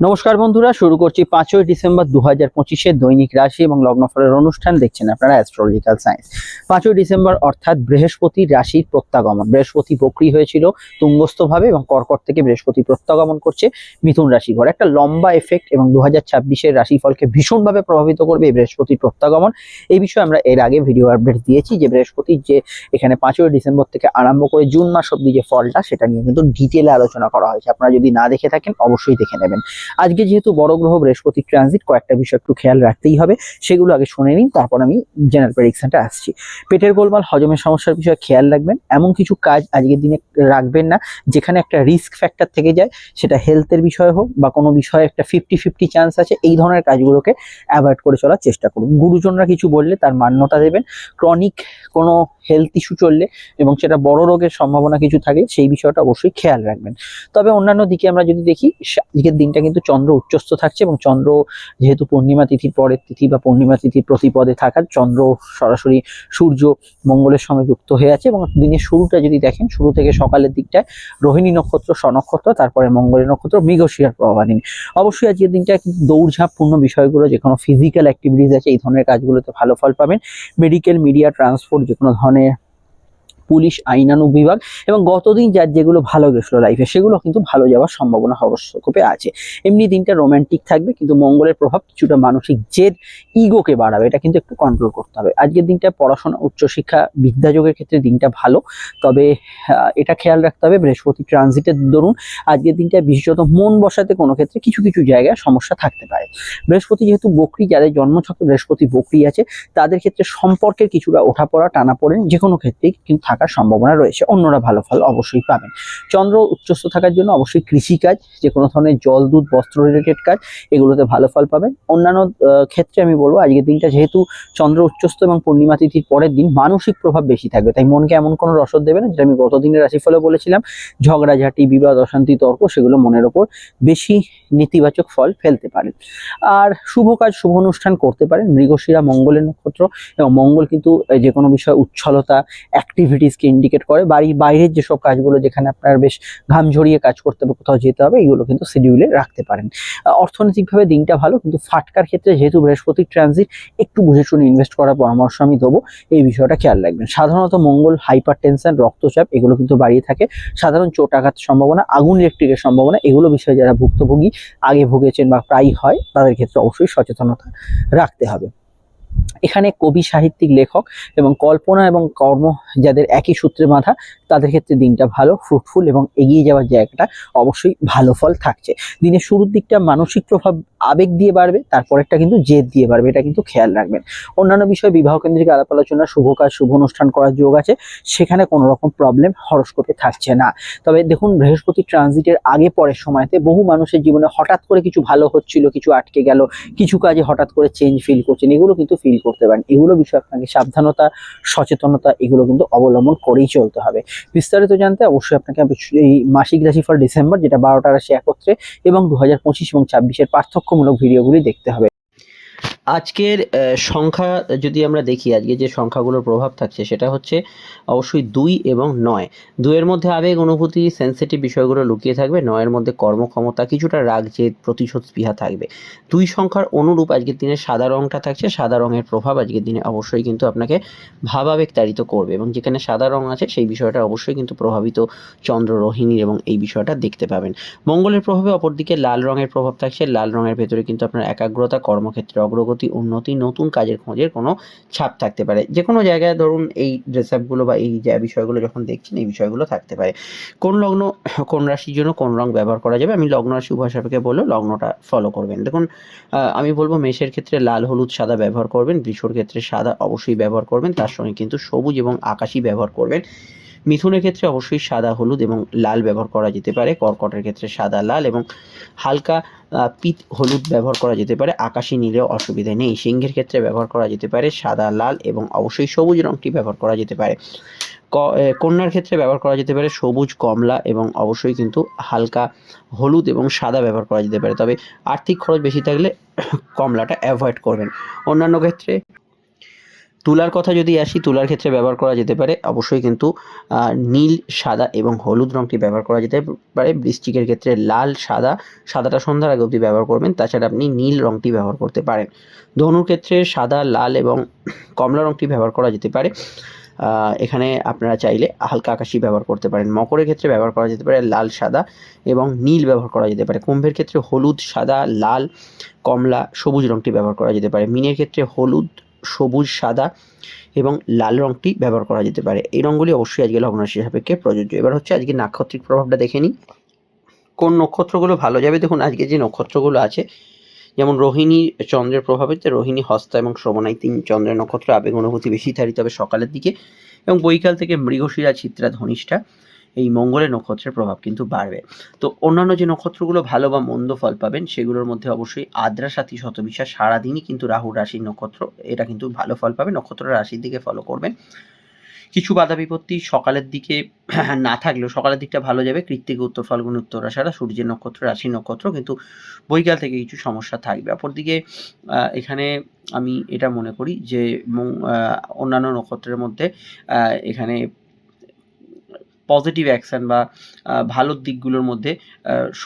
নমস্কার বন্ধুরা, শুরু করছি পাঁচই ডিসেম্বর দু হাজার পঁচিশের দৈনিক রাশি এবং লগ্নফলের অনুষ্ঠান। দেখছেন আপনারা অ্যাস্ট্রোলজিক্যাল সায়েন্স পাঁচই ডিসেম্বর অর্থাৎ বৃহস্পতি রাশির প্রত্যাগমন। বৃহস্পতি বক্রি হয়েছিল তুঙ্গস্থভাবে এবং কর্কট থেকে বৃহস্পতি প্রত্যাগমন করছে মিথুন রাশি ঘর। একটা লম্বা এফেক্ট এবং দু হাজার ছাব্বিশের রাশিফলকে ভীষণভাবে প্রভাবিত করবে এই প্রত্যাগমন। এই বিষয়ে আমরা এর আগে ভিডিও আপডেট দিয়েছি যে বৃহস্পতির যে এখানে পাঁচই ডিসেম্বর থেকে আরম্ভ করে জুন মাস অব্দি যে ফলটা, সেটা নিয়ে কিন্তু ডিটেলে আলোচনা করা হয়েছে। আপনারা যদি না দেখে থাকেন, অবশ্যই দেখে নেবেন। আজকে যেহেতু বড় গ্রহ বৃহস্পতি ট্রানজিট কয়েকটা বিষয় একটু খেয়াল রাখতেই হবে। সেগুলো আগে শুনে নিন, তারপর আমি জেনারেল প্রেডিকশনটা আসছি। পেটের গোলমাল, হজমের সমস্যার বিষয়ে খেয়াল রাখবেন। এমন কিছু কাজ আজকের দিনে রাখবেন না, যেখানে একটা রিস্ক ফ্যাক্টর থেকে যায়, সেটা হেলথের বিষয় হোক বা কোনো বিষয়ে একটা ফিফটি ফিফটি চান্স আছে, এই ধরনের কাজগুলোকে অ্যাভয়েড করে চলার চেষ্টা করুন। গুরুজনরা কিছু বললে তার মান্যতা দেবেন। ক্রনিক কোনো হেলথ ইস্যু চললে এবং সেটা বড় রোগের সম্ভাবনা কিছু থাকে, সেই বিষয়টা অবশ্যই খেয়াল রাখবেন। তবে অন্যান্য দিকে আমরা যদি দেখি আজকের দিনটা কিন্তু চন্দ্র উচ্চস্থ থাকছে এবং চন্দ্র যেহেতু পূর্ণিমা তিথির পরের তিথি বা পূর্ণিমা তিথির প্রতিপদে থাকার, চন্দ্র সরাসরি সূর্য মঙ্গলের সঙ্গে যুক্ত হয়ে আছে এবং দিনের শুরুটা যদি দেখেন, শুরু থেকে সকালের দিকটায় রোহিণী নক্ষত্র স্বনক্ষত্র তারপরে মঙ্গলের নক্ষত্র, মৃগশিরার প্রভাবাধীন। অবশ্যই আজকের দিনটা কিন্তু দৌড়ঝাঁপপূর্ণ বিষয়গুলো, যে কোনো ফিজিক্যাল অ্যাক্টিভিটিস আছে, এই ধরনের কাজগুলোতে ভালো ফল পাবেন। মেডিকেল মিডিয়া ট্রান্সপোর্ট যে কোনো ধরনের পুলিশ আইনানুগ বিভাগ এবং গতদিন যার যেগুলো ভালো গেছিল লাইফে সেগুলো কিন্তু ভালো যাওয়ার সম্ভাবনা হরস্কোপে আছে। এমনি দিনটা রোম্যান্টিক থাকবে, কিন্তু মঙ্গলের প্রভাব কিছুটা মানসিক জেদ ইগোকে বাড়াবে, এটা কিন্তু একটু কন্ট্রোল করতে হবে। আজকের দিনটা পড়াশোনা, উচ্চশিক্ষা, বিদ্যাযোগের ক্ষেত্রে দিনটা ভালো, তবে এটা খেয়াল রাখতে হবে, বৃহস্পতি ট্রানজিটের দরুন, আজকের দিনটা বিশেষত মন বসাতে কোনো ক্ষেত্রে কিছু কিছু জায়গায় সমস্যা থাকতে পারে। বৃহস্পতি যেহেতু বকরি, যাদের জন্মছকে বৃহস্পতি বকরি আছে, তাদের ক্ষেত্রে সম্পর্কের কিছুটা ওঠাপড়া টানা পড়েন যে কোনো ক্ষেত্রেই কিন্তু থাকার সম্ভাবনা রয়েছে, অন্যরা ভালো ফল অবশ্যই পাবেন। চন্দ্র উচ্চস্থ থাকার জন্য অবশ্যই কৃষিকাজ যে কোনো ধরনের জল, দুধ, বস্ত্র রিলেটেড কাজ, এগুলোতে ভালো ফল পাবেন। অন্যান্য ক্ষেত্রে আমি বলব, আজকের দিনটা যেহেতু চন্দ্র উচ্চস্থ এবং পূর্ণিমা তিথির পরের দিন, মানসিক প্রভাব বেশি থাকবে, তাই মনকে এমন কোনো রসদ দেবে না, যেটা আমি গত দিনের রাশিফলে বলেছিলাম, ঝগড়াঝাটি, বিবাদ, অশান্তি, তর্ক, সেগুলো মনের ওপর বেশি নেতিবাচক ফল ফেলতে পারে। আর শুভ কাজ, শুভ অনুষ্ঠান করতে পারেন, মৃগশিরা, মঙ্গলের নক্ষত্র, এবং মঙ্গল কিন্তু যে কোনো বিষয়ে উচ্ছলতা অ্যাক্টিভিটিসকে ইন্ডিকেট করে। বাড়ির বাইরের যেসব কাজগুলো যেখানে আপনার বেশ ঘাম ঝরিয়ে কাজ করতে হবে, কোথাও যেতে হবে এগুলো কিন্তু শিডিউলে রাখতে পারেন। অর্থনৈতিকভাবে দিনটা ভালো, কিন্তু ফাটকার ক্ষেত্রে যেহেতু বৃহস্পতির ট্রানজিট একটু বুঝে শুনে ইনভেস্ট করার পরামর্শ আমি দেবো। এই বিষয়টা খেয়াল রাখবেন। সাধারণত মঙ্গল হাইপার টেনশন রক্তচাপ, এগুলো কিন্তু বাড়িয়ে থাকে। সাধারণ চোট আঘাত সম্ভাবনা, আগুন ইলেকট্রিকের সম্ভাবনা, এগুলো বিষয়ে যারা ভুক্তভোগী আগে ভুগেছেন বা প্রায়ই হয়, তাদের ক্ষেত্রে অবশ্যই সচেতনতা রাখতে হবে। এখানে কবি সাহিত্যিক লেখক এবং কল্পনা এবং কর্ম যাদের একই সূত্রে বাঁধা তাদের ক্ষেত্রে দিনটা ভালো ফ্রুটফুল এবং এগিয়ে যাওয়ার জায়গাটা অবশ্যই ভালো ফল থাকছে। দিনের শুরুর দিকটা মানসিক প্রভাব আবেগ দিয়ে বাড়বে, তারপরেরটা কিন্তু জেদ দিয়ে বাড়বে, এটা কিন্তু খেয়াল রাখবেন। অন্যান্য বিষয়ে বিবাহ কেন্দ্রিক আলাপ আলোচনা, শুভ কাজ, শুভ অনুষ্ঠান করার যোগ আছে, সেখানে কোনো রকম প্রবলেম হরস্কোপে থাকছে না। তবে দেখুন, বৃহস্পতি ট্রানজিটের আগে পরের সময়তে বহু মানুষের জীবনে হঠাৎ করে কিছু ভালো হচ্ছিল, কিছু আটকে গেল, কিছু কাজে হঠাৎ করে চেঞ্জ ফিল করছেন, এগুলো কিন্তু ফিল করতে পারেন। এগুলো বিষয়ে আপনাকে সাবধানতা, সচেতনতা, এগুলো কিন্তু অবলম্বন করেই চলতে হবে। বিস্তারিত জানতে অবশ্যই আপনাকে এই মাসিক রাশিফল ডিসেম্বর, যেটা বারোটা রাশি একত্রে এবং দু এবং ছাব্বিশের পার্থক্যমূলক ভিডিওগুলি দেখতে হবে। আজকের সংখ্যা যদি আমরা দেখি, আজকে যে সংখ্যাগুলোর প্রভাব থাকছে, সেটা হচ্ছে অবশ্যই দুই এবং নয়। দুইয়ের মধ্যে আবেগ, অনুভূতি সেন্সিটিভ বিষয়গুলো লুকিয়ে থাকবে। নয়ের মধ্যে কর্মক্ষমতা কিছুটা রাগ, জেদ, প্রতিশোধ, স্পৃহা থাকবে। দুই সংখ্যার অনুরূপ আজকের দিনে সাদা রঙটা থাকছে। সাদা রঙের প্রভাব আজকের দিনে অবশ্যই কিন্তু আপনাকে ভাবাবেগ তাড়িত করবে এবং যেখানে সাদা রং আছে, সেই বিষয়টা অবশ্যই কিন্তু প্রভাবিত চন্দ্র, রোহিণীর এবং এই বিষয়টা দেখতে পাবেন। মঙ্গলের প্রভাবে অপরদিকে লাল রঙের প্রভাব থাকছে। লাল রঙের ভেতরে কিন্তু আপনার একাগ্রতা, কর্মক্ষেত্রে অগ্রগতি উন্নতি, নতুন কাজের খোঁজের কোনো ছাপ থাকতে পারে। যে কোনো জায়গায় ধরুন এই ড্রেস আপগুলো বা এই যে বিষয়গুলো যখন দেখছেন, এই বিষয়গুলো থাকতে পারে। কোন লগ্ন, কোন রাশির জন্য কোন রং ব্যবহার করা যাবে? আমি লগ্ন রাশি উভয় সাপেক্ষে বললেও লগ্নটা ফলো করবেন। দেখুন আমি বলব মেষের ক্ষেত্রে লাল, হলুদ, সাদা ব্যবহার করবেন। বৃষর ক্ষেত্রে সাদা অবশ্যই ব্যবহার করবেন। তার সঙ্গে কিন্তু সবুজ এবং আকাশি ব্যবহার করবেন। মিথুনের ক্ষেত্রে অবশ্যই সাদা, হলুদ এবং লাল ব্যবহার করা যেতে পারে। কর্কটের ক্ষেত্রে সাদা, লাল এবং হালকা পিত হলুদ ব্যবহার করা যেতে পারে। আকাশি নীলেও অসুবিধা নেই। সিংহের ক্ষেত্রে ব্যবহার করা যেতে পারে। সাদা, লাল এবং অবশ্যই সবুজ রংটি ব্যবহার করা যেতে পারে। কন্যার ক্ষেত্রে ব্যবহার করা যেতে পারে সবুজ, কমলা এবং অবশ্যই কিন্তু হালকা, হলুদ এবং সাদা ব্যবহার করা যেতে পারে। তবে আর্থিক খরচ বেশি থাকলে কমলাটা অ্যাভয়েড করবেন। অন্যান্য ক্ষেত্রে তুলার কথা যদি আসি, তুলার ক্ষেত্রে ব্যবহার করা যেতে পারে। অবশ্যই কিন্তু নীল, সাদা এবং হলুদ রঙটি ব্যবহার করা যেতে পারে। বৃষ্টিকের ক্ষেত্রে লাল, সাদা, সাদাটা সন্ধ্যার আগে অবধি ব্যবহার করবেন। তাছাড়া আপনি নীল রঙটি ব্যবহার করতে পারেন। ধনুর ক্ষেত্রে সাদা, লাল এবং কমলা রঙটি ব্যবহার করা যেতে পারে। এখানে আপনারা চাইলে হালকা আকাশি ব্যবহার করতে পারেন। মকরের ক্ষেত্রে ব্যবহার করা যেতে পারে লাল, সাদা এবং নীল ব্যবহার করা যেতে পারে। কুম্ভের ক্ষেত্রে হলুদ, সাদা, লাল, কমলা, সবুজ রঙটি ব্যবহার করা যেতে পারে। মিনের ক্ষেত্রে হলুদ সবুজ, সাদা এবং লাল রঙটি ব্যবহার করা যেতে পারে। এই রঙগুলি অবশ্যই আজকে লগ্নরাশি সাপেক্ষে প্রযোজ্য। এবার হচ্ছে আজকে নাক্ষত্রিক প্রভাবটা দেখে নিই। কোন নক্ষত্রগুলো ভালো যাবে? দেখুন, আজকে যে নক্ষত্রগুলো আছে, যেমন রোহিণী চন্দ্রের প্রভাবে যে রোহিণী, হস্তা এবং শ্রবণাই তিন চন্দ্রের নক্ষত্র আবেগ অনুভূতি বেশি ধারিত হবে সকালের দিকে এবং বৈকাল থেকে মৃগশিরা চিত্রা ধনিষ্ঠা। এই মঙ্গলের নক্ষত্রের প্রভাব কিন্তু বাড়বে। তো অন্যান্য যে নক্ষত্রগুলো ভালো বা মন্দ ফল পাবেন, সেগুলোর মধ্যে অবশ্যই আদ্রা, সাথী, শতবিশ্বাস সারাদিনই কিন্তু রাহু রাশির নক্ষত্র, এটা কিন্তু ভালো ফল পাবে, নক্ষত্র রাশির দিকে ফলো করবেন। কিছু বাধা বিপত্তি সকালের দিকে না থাকলেও সকালের দিকটা ভালো যাবে। কৃত্তিক উত্তর ফাল্গুন উত্তর আষাঢ়া, সূর্যের নক্ষত্র রাশি নক্ষত্র কিন্তু বৈকাল থেকে কিছু সমস্যা থাকবে। অপরদিকে এখানে আমি এটা মনে করি যে অন্যান্য নক্ষত্রের মধ্যে এখানে পজিটিভ অ্যাকশন বা ভালোর দিকগুলোর মধ্যে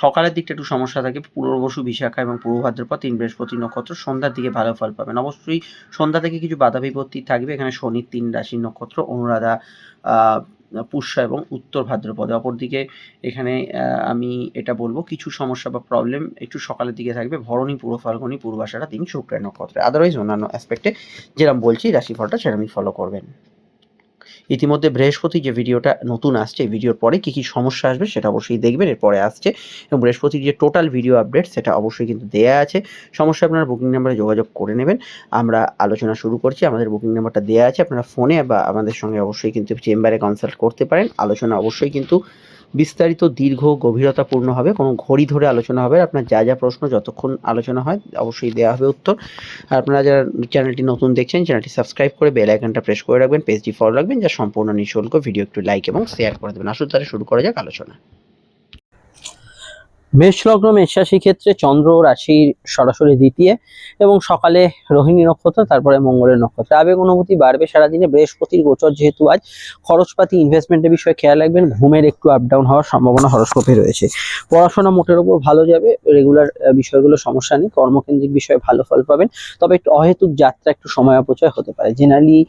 সকালের দিকটা একটু সমস্যা থাকে, পূর্ববসু বিশাখা এবং পূর্ব ভাদ্রপদ তিন বৃহস্পতি নক্ষত্র, সন্ধ্যার দিকে ভালো ফল পাবেন। অবশ্যই সন্ধ্যা থেকে কিছু বাধা বিপত্তি থাকবে, এখানে শনির তিন রাশির নক্ষত্র, অনুরাধা পুষ্যা এবং উত্তর ভাদ্রপদে। অপরদিকে এখানে আমি এটা বলব, কিছু সমস্যা বা প্রবলেম একটু সকালের দিকে থাকবে, ভরণী পূর্ব ফাল্গুনি, পূর্বাশারা, তিন শুক্রের নক্ষত্রে। আদারওয়াইজ অন্যান্য অ্যাসপেক্টে যেরকম বলছি, রাশিফলটা সেরকমই ফলো করবেন। ইতিমধ্যে বৃহস্পতি যে ভিডিওটা নতুন আসছে, এই ভিডিওর পরে কী কী সমস্যা আসবে সেটা অবশ্যই দেখবেন, এরপরে আসছে। এবং বৃহস্পতির যে টোটাল ভিডিও আপডেট সেটা অবশ্যই কিন্তু দেয়া আছে। সমস্যা আপনারা বুকিং নাম্বারে যোগাযোগ করে নেবেন। আমরা আলোচনা শুরু করছি, আমাদের বুকিং নাম্বারটা দেওয়া আছে, আপনারা ফোনে বা আমাদের সঙ্গে অবশ্যই কিন্তু চেম্বারে কনসাল্ট করতে পারেন। আলোচনা অবশ্যই কিন্তু বিস্তারিত, দীর্ঘ, গভীরতাপূর্ণ হবে। কোনো ঘড়ি ধরে আলোচনা হবে আপনার যা যা প্রশ্ন যতক্ষণ আলোচনা হয়, অবশ্যই দেওয়া হবে উত্তর। আর আপনারা যারা চ্যানেলটি নতুন দেখছেন, চ্যানেলটি সাবস্ক্রাইব করে বেল আইকনটা প্রেস করে রাখবেন, পেজটি ফলো রাখবেন, যা সম্পূর্ণ নিঃশুল্ক। ভিডিও একটু লাইক এবং শেয়ার করে দেবেন। আসুন তাহলে শুরু করা যাক আলোচনা। মেষ লগ্ন মেষ ক্ষেত্রে চন্দ্র রাশির সরাসরি দ্বিতীয় এবং সকালে রোহিণী নক্ষত্র, তারপরে মঙ্গলের নক্ষত্র। আবেগ, অনুভূতি বাড়বে সারাদিনে। বৃহস্পতির গোচর যেহেতু আজ, খরচপাতি ইনভেস্টমেন্টের বিষয়ে খেয়াল রাখবেন। ঘুমের একটু আপ ডাউন হওয়ার সম্ভাবনা হরস্কোপে রয়েছে। পড়াশোনা মোটের উপর ভালো যাবে। রেগুলার বিষয়গুলো সমস্যা নেই। কর্মকেন্দ্রিক বিষয়ে ভালো ফল পাবেন। তবে একটু অহেতুক যাত্রা, একটু সময় অপচয় হতে পারে। জেনারেলি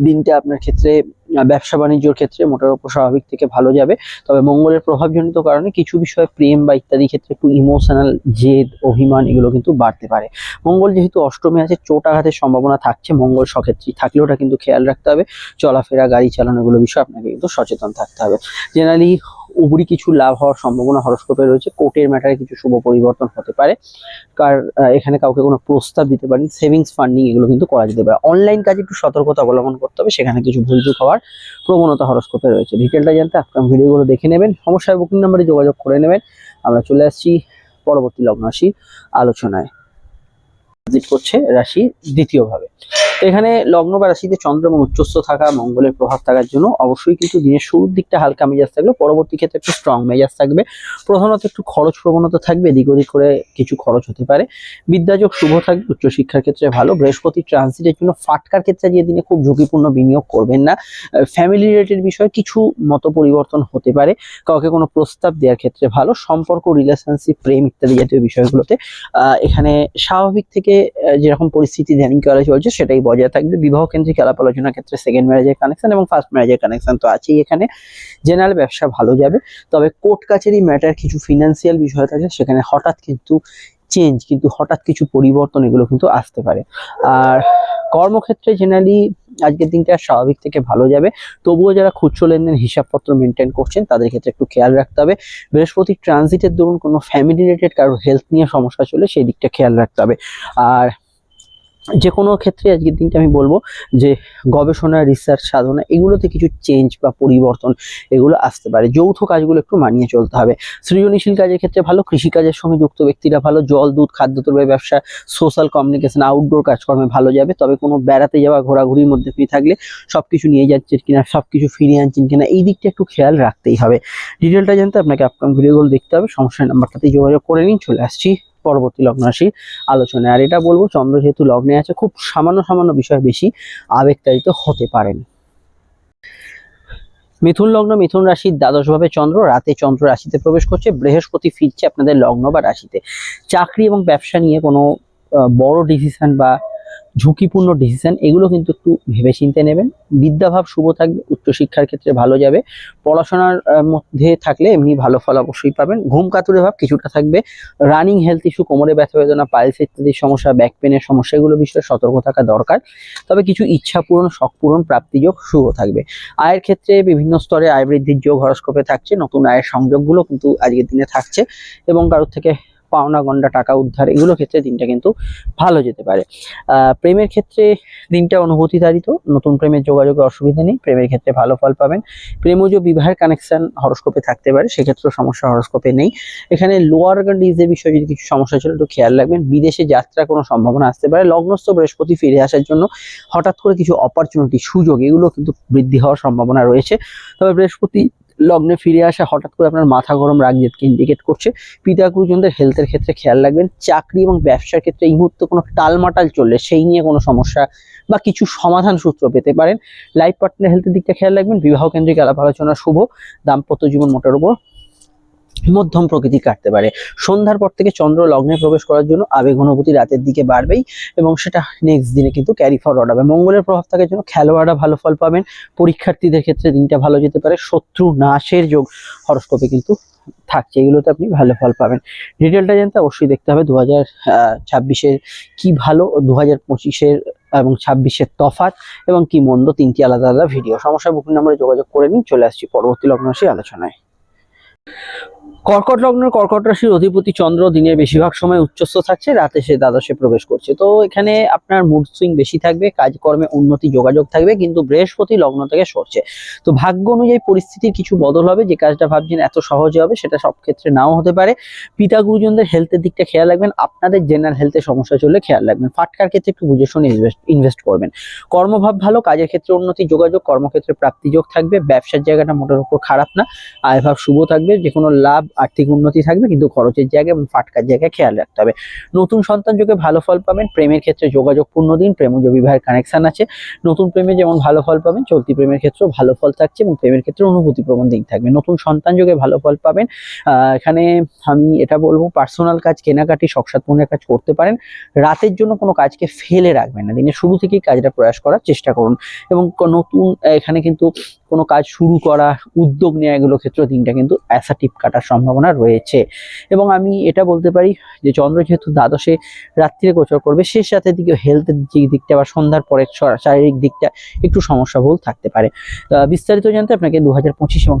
দিনটা আপনার ক্ষেত্রে ব্যবসা বাণিজ্যর ক্ষেত্রে মোটার উপর স্বাভাবিক থেকে ভালো যাবে। তবে মঙ্গলের প্রভাবজনিত কারণে কিছু বিষয়ে প্রেম বা ইত্যাদি ক্ষেত্রে একটু ইমোশনাল জেদ, অভিমান এগুলো কিন্তু বাড়তে পারে। মঙ্গল যেহেতু অষ্টমে আছে, চোট আঘাতের সম্ভাবনা থাকছে। মঙ্গল সক্ষেত্রেই থাকলেও ওটা কিন্তু খেয়াল রাখতে হবে। চলাফেরা, গাড়ি চালানো এগুলো বিষয়ে আপনাকে কিন্তু সচেতন থাকতে হবে। জেনারেলি উপরি কিছু লাভ হওয়ার সম্ভাবনা হরস্কোপে রয়েছে। কোর্টের ম্যাটারে কিছু শুভ পরিবর্তন হতে পারে। কার এখানে কাউকে কোনো প্রস্তাব দিতে পারেন সেভিংস ফান্ডিং এগুলো কিন্তু করা যেতে পারে। অনলাইন কাজে একটু সতর্কতা অবলম্বন করতে হবে, সেখানে কিছু ভুলচুক হওয়ার প্রবণতা হরস্কোপে রয়েছে। ডিটেলটা জানতে আপনার ভিডিওগুলো দেখে নেবেন। সমস্যার বুকিং নাম্বারে যোগাযোগ করে নেবেন। আমরা চলে আসছি পরবর্তী লগ্ন রাশি আলোচনায় করছে রাশি দ্বিতীয়ভাবে। এখানে লগ্ন বা রাশিতে চন্দ্র এবং উচ্চস্থ থাকা, মঙ্গলের প্রভাব থাকার জন্য অবশ্যই কিন্তু দিনের শুরুর দিকটা হালকা মেজাজ থাকবে পরবর্তী ক্ষেত্রে একটু স্ট্রং মেজাজ থাকবে। প্রধানত একটু খরচ প্রবণতা থাকবে, এদিক ওদিক করে কিছু খরচ হতে পারে। বিদ্যাযোগ শুভ থাকবে, উচ্চশিক্ষার ক্ষেত্রে ভালো। বৃহস্পতি ট্রানজিটের জন্য ফাটকার ক্ষেত্রে যে দিনে খুব ঝুঁকিপূর্ণ বিনিয়োগ করবেন না। ফ্যামিলি রিলেটেড বিষয়ে কিছু মত পরিবর্তন হতে পারে। কাউকে কোনো প্রস্তাব দেওয়ার ক্ষেত্রে ভালো। সম্পর্ক রিলেশনশিপ প্রেম ইত্যাদি জাতীয় বিষয়গুলোতে এখানে স্বাভাবিক থেকে যেরকম পরিস্থিতি ধ্যান করা চলছে, সেটাই বজায় থাকবে। বিবাহ কেন্দ্রিক আলাপ আলোচনার ক্ষেত্রে সেকেন্ড ম্যারেজের কানেকশন এবং ফার্স্ট ম্যারেজের কানেকশন তো আছেই এখানে। জেনারেল ব্যবসা ভালো যাবে। তবে কোর্ট কাছারি ম্যাটার কিছু ফিনান্সিয়াল বিষয় থাকে সেখানে হঠাৎ কিন্তু চেঞ্জ কিন্তু হঠাৎ কিছু পরিবর্তন এগুলো কিন্তু আসতে পারে। আর কর্মক্ষেত্রে জেনারেলি আজকের দিনটা স্বাভাবিক থেকে ভালো যাবে। তবুও যারা খুচরো লেনদেন হিসাবপত্র মেনটেন করছেন, তাদের ক্ষেত্রে একটু খেয়াল রাখতে হবে। বৃহস্পতি ট্রানজিটের দরুন কোনো ফ্যামিলি রিলেটেড কারোর হেলথ নিয়ে সমস্যা চলে, সেই দিকটা খেয়াল রাখতে হবে। আর যে কোনো ক্ষেত্রে আজকের দিনটা আমি বলব যে গবেষণা রিসার্চ সাধনা এগুলোতে কিছু চেঞ্জ বা পরিবর্তন এগুলো আসতে পারে। যৌথ কাজগুলো একটু মানিয়ে চলতে হবে। সৃজনশীল কাজের ক্ষেত্রে ভালো, কৃষিকাজের সঙ্গে যুক্ত ব্যক্তিরা ভালো, জল, দুধ, খাদ্য, দ্রব্যের ব্যবসা সোশ্যাল কমিউনিকেশন আউটডোর কাজকর্মে ভালো যাবে। তবে কোনো বেড়াতে যাওয়া, ঘোরাঘুরির মধ্যে ফ্রি থাকলে সব কিছু নিয়ে যাচ্ছেন কিনা সব কিছু ফিরিয়ে আনছেন কিনা, এই দিকটা একটু খেয়াল রাখতেই হবে। ডিটেলটা জানতে আপনাকে আপকাম ভিডিওগুলো দেখতে হবে। সমস্যার নাম্বারটাতে যোগাযোগ করে নিন। চলে আসছি। পরবর্তী লগ্ন রাশি আলোচনায়। আর এটা বলব, চন্দ্র যেহেতু লগ্নে আছে, খুব সামান্য সামান্য বিষয় বেশি আবেগতাড়িত হতে পারেন মিথুন লগ্ন, মিথুন রাশির দ্বাদশভাবে চন্দ্র, রাতে চন্দ্র রাশিতে প্রবেশ করছে, বৃহস্পতি ফিরছে আপনাদের লগ্ন বা রাশিতে। চাকরি এবং ব্যবসা নিয়ে কোনো বড় ডিসিশন বা ঝুঁকিপূর্ণ ডিসিশন এগুলো কিন্তু একটু ভেবেচিন্তে নেবেন। বিদ্যাভাব শুভ থাকবে, উচ্চশিক্ষার ক্ষেত্রে ভালো যাবে। পড়াশোনার মধ্যে থাকলে এমনি ভালো ফল অবশ্যই পাবেন। ঘুম কাতুরে ভাব কিছুটা থাকবে। রানিং হেলথ ইস্যু কোমরে ব্যথা বেদনা পাইলস ইত্যাদি সমস্যা ব্যাক পেনের সমস্যা, এগুলো বিষয়ে সতর্ক থাকা দরকার। তবে কিছু ইচ্ছা পূরণ, শখ পূরণ প্রাপ্তিযোগ শুভ থাকবে। আয়ের ক্ষেত্রে বিভিন্ন স্তরে আয় বৃদ্ধির যোগ হরস্কোপে থাকছে। নতুন আয়ের সংযোগগুলো কিন্তু আজকের দিনে থাকছে এবং কারোর থেকে পাওনা, গন্ডা, টাকা উদ্ধার, এগুলো ক্ষেত্রে দিনটা কিন্তু ভালো যেতে পারে। প্রেমের ক্ষেত্রে দিনটা অনুভূতি অনুভূতিধারিত, নতুন প্রেমের যোগাযোগে অসুবিধা নেই, প্রেমের ক্ষেত্রে ভালো ফল পাবেন। প্রেমজ বিবাহের কানেকশন হরস্কোপে থাকতে পারে, সেক্ষেত্রেও সমস্যা হরস্কোপে নেই। এখানে লোয়ার ডিজের বিষয়ে যদি কিছু সমস্যা ছিল, একটু খেয়াল রাখবেন, বিদেশে যাত্রা কোনো সম্ভাবনা আসতে পারে। লগ্নস্থ বৃহস্পতি ফিরে আসার জন্য হঠাৎ করে কিছু অপরচুনিটি সুযোগ, এগুলো কিন্তু বৃদ্ধি হওয়ার সম্ভাবনা রয়েছে। তবে বৃহস্পতি লগ্নে ফিরে আসা হঠাৎ করে আপনার মাথা গরম রাগজেদকে ইন্ডিকেট করছে পিতা গুরুজনদের হেলথের ক্ষেত্রে খেয়াল রাখবেন, চাকরি এবং ব্যবসার ক্ষেত্রে এই মুহূর্তে কোনো টালমাটাল চললে সেই নিয়ে কোনো সমস্যা বা কিছু সমাধান সূত্র পেতে পারেন। লাইফ পার্টনার হেলথের দিকটা খেয়াল রাখবেন, বিবাহ কেন্দ্রিক আলাপ আলোচনা শুভ, দাম্পত্য জীবন মোটার উপর মধ্যম প্রকৃতি কাটতে পারে। সন্ধ্যার পর থেকে চন্দ্র লগ্নে প্রবেশ করার জন্য আবেগ অনুভূতি রাতের দিকে বাড়বেই এবং সেটা নেক্সট দিনে কিন্তু ক্যারি ফরওয়ার্ড হবে। মঙ্গলের প্রভাব থাকার জন্য খেলোয়াড়রা ভালো ফল পাবেন। পরীক্ষার্থীদের ক্ষেত্রে দিনটা ভালো যেতে পারে। শত্রু নাশের যোগ হরস্কোপে কিন্তু থাকছে। এগুলোতে আপনি ভালো ফল পাবেন। ডিটেলটা জানতে অবশ্যই দেখতে হবে দু হাজার ছাব্বিশের কি ভালো দু হাজার পঁচিশের এবং ছাব্বিশের তফাৎ এবং কি মন্দ তিনটি আলাদা আলাদা ভিডিও সমস্যা বুকিং নম্বরে যোগাযোগ করে নিন। চলে আসছি পরবর্তী লগ্ন আলোচনায়। কর্কট লগ্নের কর্কট রাশির অধিপতি চন্দ্র দিনের বেশিরভাগ সময় উচ্চস্থ থাকছে, রাতে সে দ্বাদশে প্রবেশ করছে। তো এখানে আপনার মুড সুইং বেশি থাকবে, কাজকর্মে উন্নতি, যোগাযোগ থাকবে, কিন্তু বৃহস্পতি লগ্ন থেকে সরছে। তো ভাগ্য অনুযায়ী পরিস্থিতির কিছু বদল হবে, যে কাজটা ভাবছেন এত সহজে হবে, সেটা সব ক্ষেত্রে নাও হতে পারে। পিতা গুরুজনদের হেলথের দিকটা খেয়াল রাখবেন, আপনাদের জেনারেল হেলথে সমস্যা চললে খেয়াল রাখবেন। ফাটকার ক্ষেত্রে একটু বুঝে শুনে ইনভেস্ট ইনভেস্ট করবেন। কর্মভাব ভালো, কাজের ক্ষেত্রে উন্নতি, যোগাযোগ, কর্মক্ষেত্রে প্রাপ্তিযোগ থাকবে, ব্যবসার জায়গাটা মোটের উপর খারাপ না, আয়ভাব শুভ থাকবে যে কোনো লাভ আর্থিক উন্নতি থাকবে, কিন্তু খরচের জায়গা এবং ফাটকার জায়গায় খেয়াল রাখতে হবে। নতুন সন্তান যোগে ভালো ফল পাবেন, প্রেমের ক্ষেত্রে যোগাযোগপূর্ণ দিন প্রেমজ বিবাহের কানেকশন আছে। নতুন প্রেমে যেমন ভালো ফল পাবেন, চলতি প্রেমের ক্ষেত্রেও ভালো ফল থাকছে এবং প্রেমের ক্ষেত্রে অনুভূতি প্রবণ দিক থাকবে। নতুন সন্তান যোগে ভালো ফল পাবেন এখানে আমি এটা বলব পার্সোনাল কাজ, কেনাকাটি শখসাত পূর্ণের কাজ করতে পারেন। রাতের জন্য কোনো কাজকে ফেলে রাখবেন না, দিনের শুরু থেকেই কাজটা প্রয়াস করার চেষ্টা করুন। এবং নতুন, এখানে কিন্তু কোনো কাজ শুরু করা উদ্যোগ নেওয়া এগুলো ক্ষেত্রে দিনটা কিন্তু অ্যাসাটিভ কাটার সম্ভাবনা রয়েছে। এবং আমি এটা বলতে পারি যে চন্দ্র যেহেতু দ্বাদশে রাত্রিরে গোচর করবে শেষ রাতের দিকে হেলথের যে দিকটা বা সন্ধ্যার পরে শারীরিক দিকটা একটু সমস্যা ভুল থাকতে পারে। বিস্তারিত জানতে আপনাকে দু হাজার পঁচিশ এবং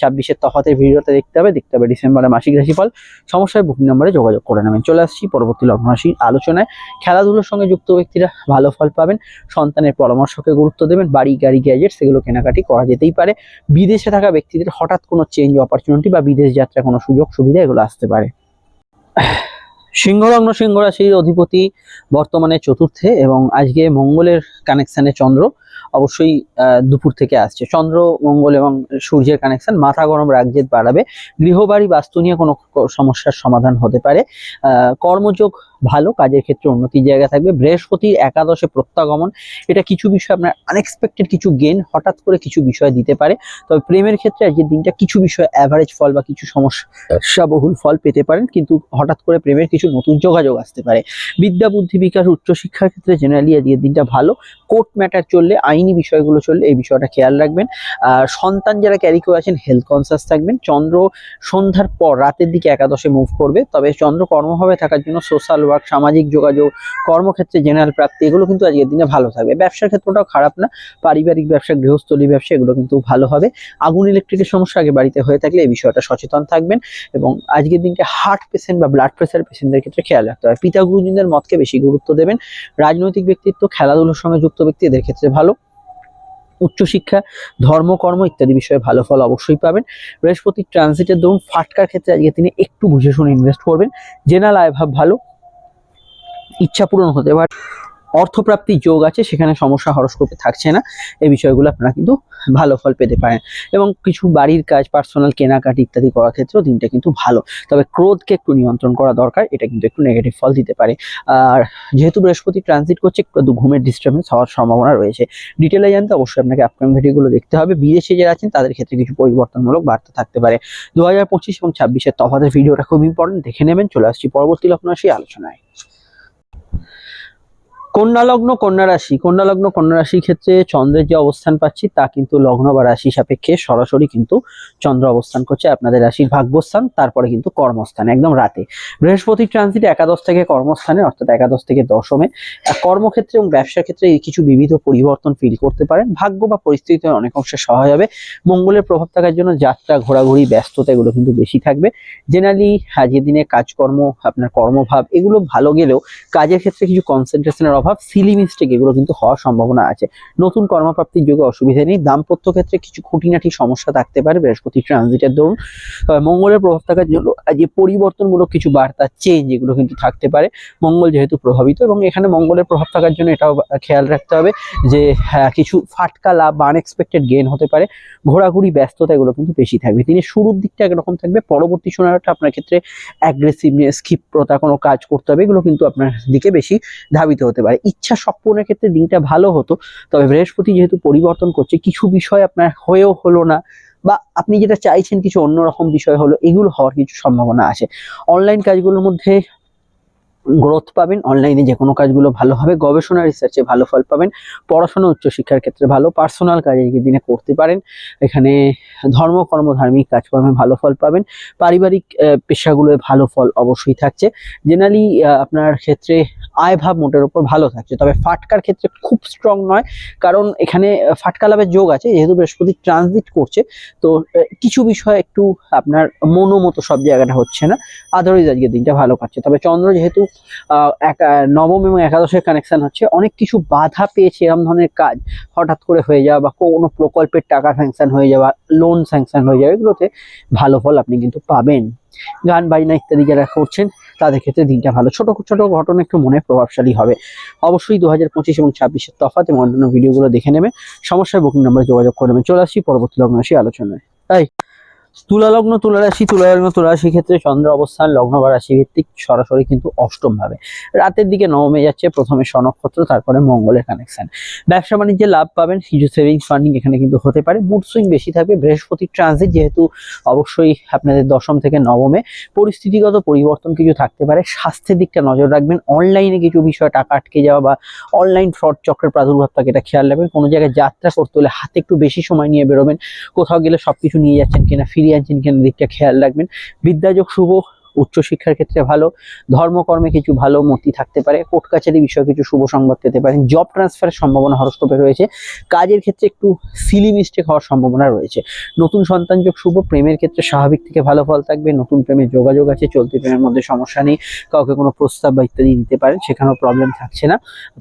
ছাব্বিশের তফাতের ভিডিওতে দেখতে হবে। দেখতে হবে ডিসেম্বরের মাসিক রাশিফল। সমস্যায় বুকিং নম্বরে যোগাযোগ করে নেবেন। চলে আসছি পরবর্তী লগ্ন রাশির আলোচনায়। খেলাধুলোর সঙ্গে যুক্ত ব্যক্তিরা ভালো ফল পাবেন। সন্তানের পরামর্শকে গুরুত্ব দেবেন। বাড়ি, গাড়ি গ্যাজেট সেগুলো কেনাকাটি করা যেতেই পারে। বিদেশে থাকা ব্যক্তিদের হঠাৎ কোনো চেঞ্জ অপরচুনিটি বা বিদেশ যাত্রা কোনো সুযোগ সুবিধা এগুলো আসতে পারে। সিংহলগ্ন সিংহরাশির অধিপতি বর্তমানে চতুর্থে এবং আজকে মঙ্গলের কানেকশানে চন্দ্র। অবশ্যই দুপুর থেকে আসছে। চন্দ্র, মঙ্গল এবং সূর্যের কানেকশন মাথা গরম রাগজেদ বাড়াবে। গৃহবাড়ি বাস্তু নিয়ে কোনো সমস্যার সমাধান হতে পারে। কর্মযোগ ভালো, কাজের ক্ষেত্রে উন্নতির জায়গা থাকবে। বৃহস্পতির একাদশে প্রত্যাগমন, এটা কিছু বিষয় আপনার আনএক্সপেক্টেড কিছু গেন হঠাৎ করে কিছু বিষয় দিতে পারে। তবে প্রেমের ক্ষেত্রে আজকের দিনটা কিছু বিষয় অ্যাভারেজ ফল বা কিছু সমস্যা বহুল ফল পেতে পারেন, কিন্তু হঠাৎ করে প্রেমের কিছু নতুন যোগাযোগ আসতে পারে। বিদ্যা, বুদ্ধি বিকাশ, উচ্চশিক্ষার ক্ষেত্রে জেনারেলি আজকের দিনটা ভালো। কোর্ট ম্যাটার চললে আইনি বিষয়গুলো চললে এই বিষয়টা খেয়াল রাখবেন। আর সন্তান যারা ক্যারি করে আছেন হেলথ কনসাস থাকবেন। চন্দ্র সন্ধ্যার পর রাতের দিকে একাদশে মুভ করবে। তবে চন্দ্র কর্মভাবে থাকার জন্য সোশ্যাল ওয়ার্ক সামাজিক যোগাযোগ, কর্মক্ষেত্রে জেনারেল প্রাপ্তি, এগুলো কিন্তু আজকের দিনে ভালো থাকবে। ব্যবসার ক্ষেত্রটাও খারাপ না। পারিবারিক ব্যবসা, গৃহস্থলী ব্যবসা, এগুলো কিন্তু ভালো হবে। আগুন ইলেকট্রিকের সমস্যা আগে বাড়িতে হয়ে থাকলে এই বিষয়টা সচেতন থাকবেন এবং আজকের দিনকে হার্ট পেশেন্ট বা ব্লাড প্রেশার পেশেন্টদের ক্ষেত্রে খেয়াল রাখতে হবে। পিতা গুরুজনদের মতকে বেশি গুরুত্ব দেবেন। রাজনৈতিক ব্যক্তিত্ব, খেলাধুলোর সঙ্গে যুক্ত ব্যক্তি এদের ক্ষেত্রে ভালো। উচ্চশিক্ষা, ধর্মকর্ম ইত্যাদি বিষয়ে ভালো ফল অবশ্যই পাবেন। বৃহস্পতি ট্রানজিটের দরুন ফাটকার ক্ষেত্রে আজকে তিনি একটু বুঝে শুনে ইনভেস্ট করবেন। জেনাল জেনারেল আয়ভাব ভালো, ইচ্ছা পূরণ হতে পারে। অর্থপ্রাপ্তি যোগ আছে, সেখানে সমস্যা হরস্কোপে থাকছে না। এই বিষয়গুলো আপনারা কিন্তু ভালো ফল পেতে পারেন। এবং কিছু বাড়ির কাজ পার্সোনাল কেনাকাটি ইত্যাদি করার ক্ষেত্রেও দিনটা কিন্তু ভালো। তবে ক্রোধকে একটু নিয়ন্ত্রণ করা দরকার, এটা কিন্তু একটু নেগেটিভ ফল দিতে পারে। আর যেহেতু বৃহস্পতি ট্রানজিট করছে, একটু ঘুমের ডিস্টার্বেন্স হওয়ার সম্ভাবনা রয়েছে। ডিটেলে জানতে অবশ্যই আপনাকে আপকামিং ভিডিওগুলো দেখতে হবে। বিদেশে যারা আছেন, তাদের ক্ষেত্রে কিছু পরিবর্তনমূলক বার্তা থাকতে পারে। দু হাজার পঁচিশ এবং ছাব্বিশের তফাতের ভিডিওটা খুব ইম্পর্টেন্ট দেখে নেবেন। চলে আসছি পরবর্তী লগ্ন রাশি আলোচনায়। কন্যা লগ্ন কন্যা রাশি। কন্যা লগ্ন কন্যা রাশির ক্ষেত্রে চন্দ্রের যে অবস্থান পাচ্ছি, তা কিন্তু লগ্ন বা রাশি সাপেক্ষে সরাসরি কিন্তু চন্দ্র অবস্থান করছে আপনাদের রাশির ভাগ্যস্থান, তারপরে কিন্তু কর্মস্থান, একদম রাতে। বৃহস্পতি ট্রানজিট একাদশ থেকে কর্মস্থানে, অর্থাৎ একাদশ থেকে দশমে। কর্মক্ষেত্রে এবং ব্যবসা ক্ষেত্রে কিছু বিবিধ পরিবর্তন ফিল করতে পারেন। ভাগ্য বা পরিস্থিতিতে অনেক অংশে সহায় হবে। মঙ্গলের প্রভাব থাকার জন্য যাত্রা, ঘোরাঘুরি, ব্যস্ততা এগুলো কিন্তু বেশি থাকবে। জেনারেলি আজকের দিনে কাজকর্ম, আপনার কর্মভাব, এগুলো ভালো গেলেও কাজের ক্ষেত্রে কিছু কনসেন্ট্রেশনের অভাব সিলি মিস্টেক এগুলো কিন্তু হওয়ার সম্ভাবনা আছে। নতুন কর্মপ্রাপ্তির যোগে অসুবিধা নেই। দাম্পত্য ক্ষেত্রে কিছু খুঁটিনাটি সমস্যা থাকতে পারে। বৃহস্পতি ট্রানজিটের দরুন। মঙ্গলের প্রভাব থাকার জন্য যে পরিবর্তনমূলক কিছু বার্তা চেঞ্জ এগুলো কিন্তু থাকতে পারে। মঙ্গল যেহেতু প্রভাবিত এবং এখানে মঙ্গলের প্রভাব থাকার জন্য এটাও খেয়াল রাখতে হবে যে হ্যাঁ, কিছু ফাটকা লাভ বা আনএক্সপেক্টেড গেন হতে পারে। ঘোরাঘুরি ব্যস্ততা এগুলো কিন্তু বেশি থাকবে। তিনি শুরুর দিকটা একরকম থাকবে? পরবর্তী সময়টা আপনার ক্ষেত্রে অ্যাগ্রেসিভনেস ক্ষিপ্রতা কোনো কাজ করতে হবে এগুলো কিন্তু আপনার দিকে বেশি ধাবিত হতে পারে। ইচ্ছা সম্পূর্ণের ক্ষেত্রে দিনটা ভালো হতো। তবে বৃহস্পতি যেহেতু পরিবর্তন করছে, কিছু বিষয় আপনার হয়েও হলো না বা আপনি যেটা চাইছেন কিছু অন্যরকম বিষয় হলো, এগুলো হওয়ার কিছু সম্ভাবনা আছে। অনলাইন কাজগুলোর মধ্যে গ্রোথ পাবেন। অনলাইনে যে কোনো কাজগুলো ভালো হবে। গবেষণা রিসার্চে ভালো ফল পাবেন। পড়াশোনা উচ্চশিক্ষার ক্ষেত্রে ভালো। পার্সোনাল কাজ এই দিনে করতে পারেন। এখানে ধর্ম, কর্ম, ধার্মিক কাজকর্মে ভালো ফল পাবেন। পারিবারিক পেশাগুলোয় ভালো ফল অবশ্যই থাকছে। জেনারেলি আপনার ক্ষেত্রে আয় ভাব মোটের উপর ভালো থাকছে। তবে ফাটকার ক্ষেত্রে খুব স্ট্রং নয়, কারণ এখানে ফাটকা লাভের যোগ আছে, যেহেতু বৃহস্পতি ট্রানজিট করছে, তো কিছু বিষয় একটু আপনার মনোমতো সব জায়গাটা হচ্ছে না। আদারওয়াইজ আজকের দিনটা ভালো কাটছে। তবে চন্দ্র যেহেতু নবম এবং একাদশের কানেকশন হচ্ছে, অনেক কিছু বাধা পেয়েছে এরকম ধরনের কাজ। হঠাৎ করে হয়ে যাওয়া বা কোনো প্রকল্পের টাকা স্যাংশন হয়ে যাওয়া লোন স্যাংশন হয়ে যাওয়া, এগুলোতে ভালো ফল আপনি কিন্তু পাবেন। গান, বাজনা ইত্যাদি যারা করছেন তাদের ক্ষেত্রে দিনটা ভালো। ছোট ছোট ঘটনা একটু মনে প্রভাবশালী হবে। অবশ্যই দু হাজার পঁচিশ এবং ছাব্বিশের তফাত এবং অন্যান্য ভিডিওগুলো দেখে নেবে। সমস্যার বুকিং নাম্বারে যোগাযোগ করে নেবেন। চলে আসি পরবর্তী লগ্ন আসি আলোচনায়। তাই তুলা লগ্ন তুলা রাশি তুলা লগ্ন তুলা রাশি ক্ষেত্রে চন্দ্র অবস্থান, লগ্ন বা রাশি ভিত্তিক সরাসরি কিন্তু অষ্টম ভাবে রাতের দিকে নবমে যাচ্ছে প্রথমে স্বনক্ষত্র তারপরে মঙ্গলের কানেকশন ব্যবসা বাণিজ্যে লাভ পাবেন, কিছু সেভিংস ফান্ডিং এখানে কিন্তু হতে পারে। মুড সুইং বেশি থাকবে, বৃহস্পতি ট্রানজিট যেহেতু অবশ্যই আপনাদের দশম থেকে নবমে। পরিস্থিতিগত পরিবর্তন কিছু থাকতে পারে। স্বাস্থ্যের দিকটা নজর রাখবেন। অনলাইনে কিছু বিষয় টাকা আটকে যাওয়া বা অনলাইন ফ্রড চক্রের প্রাদুর্ভাব থাকে, এটা খেয়াল রাখবেন। কোনো জায়গায় যাত্রা করতে হলে হাতে একটু বেশি সময় নিয়ে বেরোবেন। কোথাও গেলে সবকিছু নিয়ে যাচ্ছেন কিনা ফিরিয়ে আনছেন কিনা দিকটা খেয়াল রাখবেন। বিদ্যাযোগ শুভ। উচ্চশিক্ষার ক্ষেত্রে ভালো, ধর্মকর্মে কিছু ভালো মতি থাকতে পারে, কোর্ট কাছারি বিষয়ে কিছু শুভ সংবাদ পেতে পারেন জব ট্রান্সফারের সম্ভাবনা হরস্কোপে রয়েছে, কাজের ক্ষেত্রে একটু সিলি মিস্টেক হওয়ার সম্ভাবনা রয়েছে। নতুন সন্তানযোগ শুভ, প্রেমের ক্ষেত্রে স্বাভাবিক থেকে ভালো ফল থাকবে, নতুন প্রেমের যোগাযোগ আছে, চলতি প্রেমের মধ্যে সমস্যা নেই, কাউকে কোনো প্রস্তাব বা ইত্যাদি দিতে পারেন, সেখানেও প্রবলেম থাকছে না।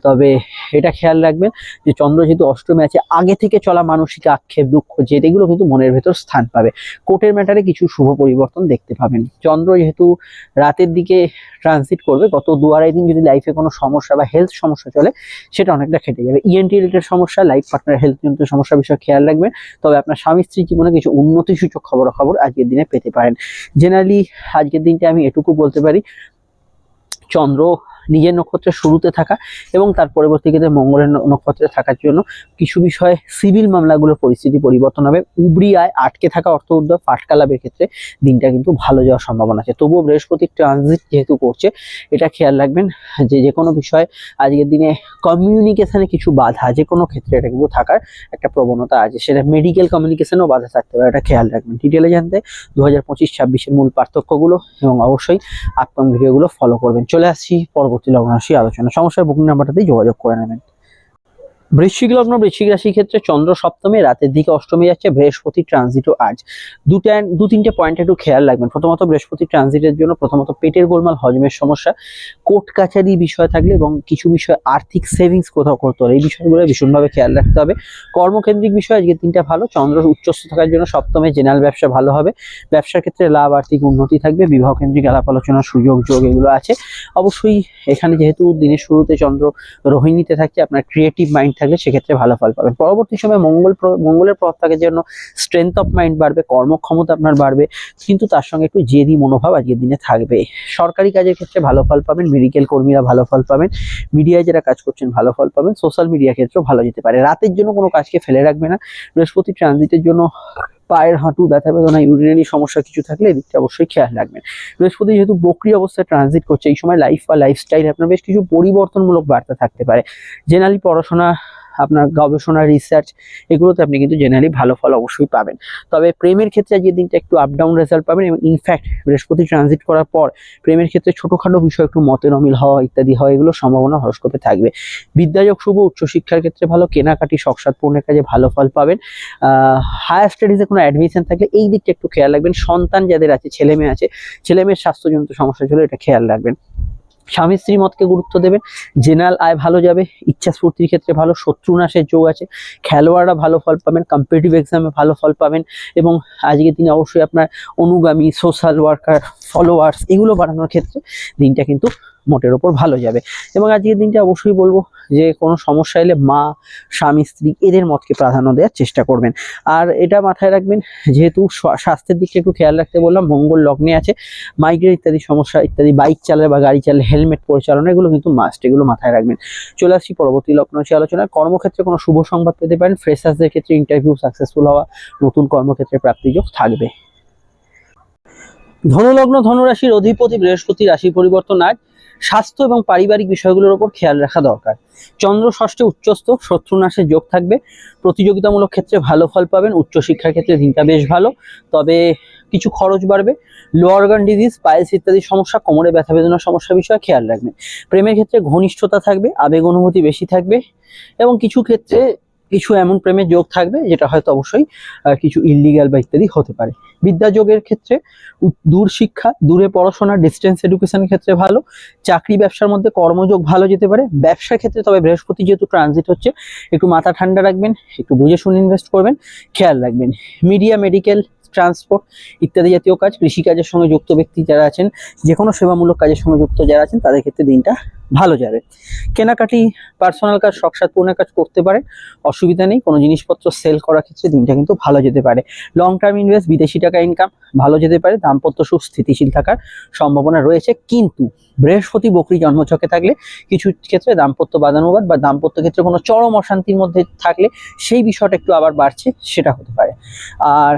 তবে এটা খেয়াল রাখবেন যে চন্দ্র যেহেতু অষ্টমে আছে, আগে থেকে চলা মানসিক আক্ষেপ, দুঃখ, জেদ, এগুলো কিন্তু মনের ভেতর স্থান পাবে। কোর্টের ম্যাটারে কিছু শুভ পরিবর্তন দেখতে পাবেন। চন্দ্র যেহেতু রাতের দিকে ট্রানজিট করবে, গত দু আড়াই দিন যদি লাইফে কোনো সমস্যা বা হেলথ সমস্যা চলে, সেটা অনেকটা খেটে যাবে। ইএনটি রিলেটেড সমস্যা লাইফ পার্টনার হেলথ জনিত সমস্যা বিষয়ে খেয়াল রাখবেন। তবে আপনার স্বামী স্ত্রীর জীবনে কিছু উন্নতিসূচক খবরাখবর আজকের দিনে পেতে পারেন। জেনারেলি আজকের দিনটা আমি এটুকু বলতে পারি, চন্দ্র নিজের নক্ষত্রের শুরুতে থাকা এবং তার পরবর্তী ক্ষেত্রে মঙ্গলের নক্ষত্রে থাকার জন্য কিছু বিষয়ে সিভিল মামলাগুলোর পরিস্থিতি পরিবর্তন হবে। উবরি আয় আটকে থাকা অর্থ উদ্যোগ ফাটকা লাভের ক্ষেত্রে দিনটা কিন্তু ভালো যাওয়ার সম্ভাবনা আছে। তবুও বৃহস্পতি ট্রানজিট যেহেতু করছে, এটা খেয়াল রাখবেন যে যে কোনো বিষয়ে আজকের দিনে কমিউনিকেশানে কিছু বাধা যে কোনো ক্ষেত্রে এটা কিন্তু থাকার একটা প্রবণতা আছে। সেটা মেডিকেল কমিউনিকেশনেও বাধা থাকতে পারে, এটা খেয়াল রাখবেন। ডিটেলে জানতে দু হাজার পঁচিশ ছাব্বিশের মূল পার্থক্যগুলো এবং অবশ্যই আপকামিং ভিডিওগুলো ফলো করবেন। চলে আসছি পরবর্তী লগ্ন রাশি আলোচনা সমস্যার বুকিং নাম্বারটাতেই যোগাযোগ করে নেবেন। বৃশ্চিক লগ্ন, বৃশ্চিক রাশির ক্ষেত্রে চন্দ্র সপ্তমে, রাতের দিকে অষ্টমে যাচ্ছে, বৃহস্পতি ট্রানজিটও আজ। দুটা, দু তিনটে পয়েন্ট একটু খেয়াল রাখবেন। প্রথমত বৃহস্পতি ট্রানজিটের জন্য প্রথমত পেটের গোলমাল, হজমের সমস্যা কোর্ট কাছারি বিষয় থাকলে এবং কিছু বিষয় আর্থিক সেভিংস কোথাও করতে হবে এই বিষয়গুলো ভীষণভাবে খেয়াল রাখতে হবে। কর্মকেন্দ্রিক বিষয় আজকে তিনটা ভালো। চন্দ্র উচ্চস্থ থাকার জন্য সপ্তমে জেনারেল ব্যবসা ভালো হবে। ব্যবসার ক্ষেত্রে লাভ, আর্থিক উন্নতি থাকবে। বিবাহ কেন্দ্রিক আলাপ আলোচনার সুযোগ, যোগ এগুলো আছে। অবশ্যই এখানে যেহেতু দিনের শুরুতে চন্দ্র রোহিণীতে থাকছে, আপনার ক্রিয়েটিভ মাইন্ড থাকলে সেক্ষেত্রে ভালো ফল পাবেন। পরবর্তী সময় মঙ্গল মঙ্গলের প্রভাব থাকার জন্য স্ট্রেংথ অফ মাইন্ড বাড়বে, কর্মক্ষমতা আপনার বাড়বে, কিন্তু তার সঙ্গে একটু জেদি মনোভাব আজকের দিনে থাকবে। সরকারি কাজের ক্ষেত্রে ভালো ফল পাবেন মেডিকেল কর্মীরা ভালো ফল পাবেন মিডিয়ায় যারা কাজ করছেন ভালো ফল পাবেন সোশ্যাল মিডিয়া ক্ষেত্রেও ভালো যেতে পারে। রাতের জন্য কোনো কাজকে ফেলে রাখবে না, বৃহস্পতি ট্রানজিটের জন্য পায়ের হাঁটু ব্যথা বেদনা ইউরিনারি সমস্যা কিছু থাকলে এদিকটা অবশ্যই খেয়াল রাখবেন। বৃহস্পতি যেহেতু বক্রি অবস্থায় ট্রানজিট করছে, এই সময় লাইফ বা লাইফস্টাইল আপনার বেশ কিছু পরিবর্তনমূলক বার্তা থাকতে পারে। জেনারেলি পড়াশোনা আপনার গবেষণা রিসার্চ এগুলোতে আপনি কিন্তু জেনারেলি ভালো ফল অবশ্যই পাবেন। তবে প্রেমের ক্ষেত্রে যে দিনটা একটু আপ ডাউন রেজাল্ট পাবেন এবং ইনফ্যাক্ট বৃহস্পতি ট্রানজিট করার পর প্রেমের ক্ষেত্রে ছোটোখাটো বিষয় একটু মতের অমিল হওয়া ইত্যাদি হয়, এগুলো সম্ভাবনা হরস্কোপে থাকবে। বিদ্যাযোগ, শুভ উচ্চশিক্ষার ক্ষেত্রে ভালো, কেনাকাটি, শখসাদ, পূর্ণের কাজে ভালো ফল পাবেন। হায়ার স্টাডিজে কোনো অ্যাডমিশন থাকলে এই দিকটা একটু খেয়াল রাখবেন। সন্তান যাদের আছে ছেলে মেয়ে আছে ছেলে মেয়ের স্বাস্থ্যজনিত সমস্যা ছিল, এটা খেয়াল রাখবেন। স্বামী স্ত্রী মতকে গুরুত্ব দেবেন। জেনারেল আয় ভালো যাবে, ইচ্ছা স্ফূর্তির ক্ষেত্রে ভালো, শত্রু নাশের যোগ আছে। খেলোয়াড়রা ভালো ফল পাবেন কম্পিটিটিভ এক্সামে ভালো ফল পাবেন এবং আজকের দিনে অবশ্যই আপনার অনুগামী সোশ্যাল ওয়ার্কার ফলোয়ার্স এগুলো বাড়ানোর ক্ষেত্রে দিনটা কিন্তু মোটের ওপর ভালো যাবে। এবং আজকের দিনটা অবশ্যই বলব যে কোনো সমস্যা এলে মা, স্বামী, স্ত্রী এদের মতকে প্রাধান্য দেওয়ার চেষ্টা করবেন। আর এটা মাথায় রাখবেন, যেহেতু স্বা- স্বাস্থ্যের দিকটা একটু খেয়াল রাখতে বললাম, মঙ্গল লগ্নে আছে মাইগ্রেন ইত্যাদি সমস্যা, ইত্যাদি বাইক চালালে বা গাড়ি চালালে হেলমেট পরিচালনা, এগুলো কিন্তু মাস্ট এগুলো মাথায় রাখবেন। চলে আসছি পরবর্তী লগ্ন রাশি আলোচনায়। কর্মক্ষেত্রে কোনো শুভ সংবাদ পেতে পারেন ফ্রেশার্সদের ক্ষেত্রে ইন্টারভিউ সাকসেসফুল হওয়া, নতুন কর্মক্ষেত্রে প্রাপ্তিযোগ থাকবে। ধনুলগ্ন ধনুরাশির অধিপতি বৃহস্পতি রাশি পরিবর্তন আজ। স্বাস্থ্য এবং পারিবারিক বিষয়গুলোর উপর খেয়াল রাখা দরকার। চন্দ্র ষষ্ঠে উচ্চস্থ শত্রুনাশের যোগ থাকবে। প্রতিযোগিতামূলক ক্ষেত্রে ভালো ফল পাবেন, উচ্চশিক্ষার ক্ষেত্রে দিনটা বেশ ভালো, তবে কিছু খরচ বাড়বে। লো অর্গান ডিজিজ পায়েস ইত্যাদি সমস্যা, কোমরে ব্যথা বেদনার সমস্যা বিষয়ে খেয়াল রাখবেন। প্রেমের ক্ষেত্রে ঘনিষ্ঠতা থাকবে, আবেগ অনুভূতি বেশি থাকবে এবং কিছু ক্ষেত্রে কিছু এমন প্রেমের যোগ থাকবে যেটা হয়তো অবশ্যই কিছু ইলিগাল বা ইত্যাদি হতে পারে। বিদ্যাযোগের ক্ষেত্রে উ- দূর শিক্ষা, দূরে পড়াশোনা ডিস্টেন্স এডুকেশনের ক্ষেত্রে ভালো, চাকরি ব্যবসার মধ্যে কর্মযোগ ভালো যেতে পারে। ব্যবসার ক্ষেত্রে তবে বৃহস্পতি যেহেতু ট্রানজিট হচ্ছে, একটু মাথা ঠান্ডা রাখবেন, একটু বুঝে শুনে ইনভেস্ট করবেন, খেয়াল রাখবেন। মিডিয়া মেডিকেল ট্রান্সপোর্ট ইত্যাদি জাতীয় কাজ, কৃষিকাজের সঙ্গে যুক্ত ব্যক্তি যারা আছেন যে কোনো সেবামূলক কাজের সঙ্গে যুক্ত যারা আছেন, তাদের ক্ষেত্রে দিনটা ভালো যাবে। কেনাকাটি পার্সোনাল কাজ, শখসাদ পূর্ণের কাজ করতে পারে অসুবিধা নেই, কোনো জিনিসপত্র সেল করার ক্ষেত্রে দিনটা কিন্তু ভালো যেতে পারে। লং টার্ম ইনভেস্ট বিদেশি টাকা ইনকাম ভালো যেতে পারে, দাম্পত্য সুখ, স্থিতিশীল থাকার সম্ভাবনা রয়েছে, কিন্তু বৃহস্পতি বকরি জন্মছকে থাকলে কিছু ক্ষেত্রে দাম্পত্য বাদানুবাদ বা দাম্পত্য ক্ষেত্রে কোনো চরম অশান্তির মধ্যে থাকলে সেই বিষয়টা একটু আবার বাড়ছে, সেটা হতে পারে। আর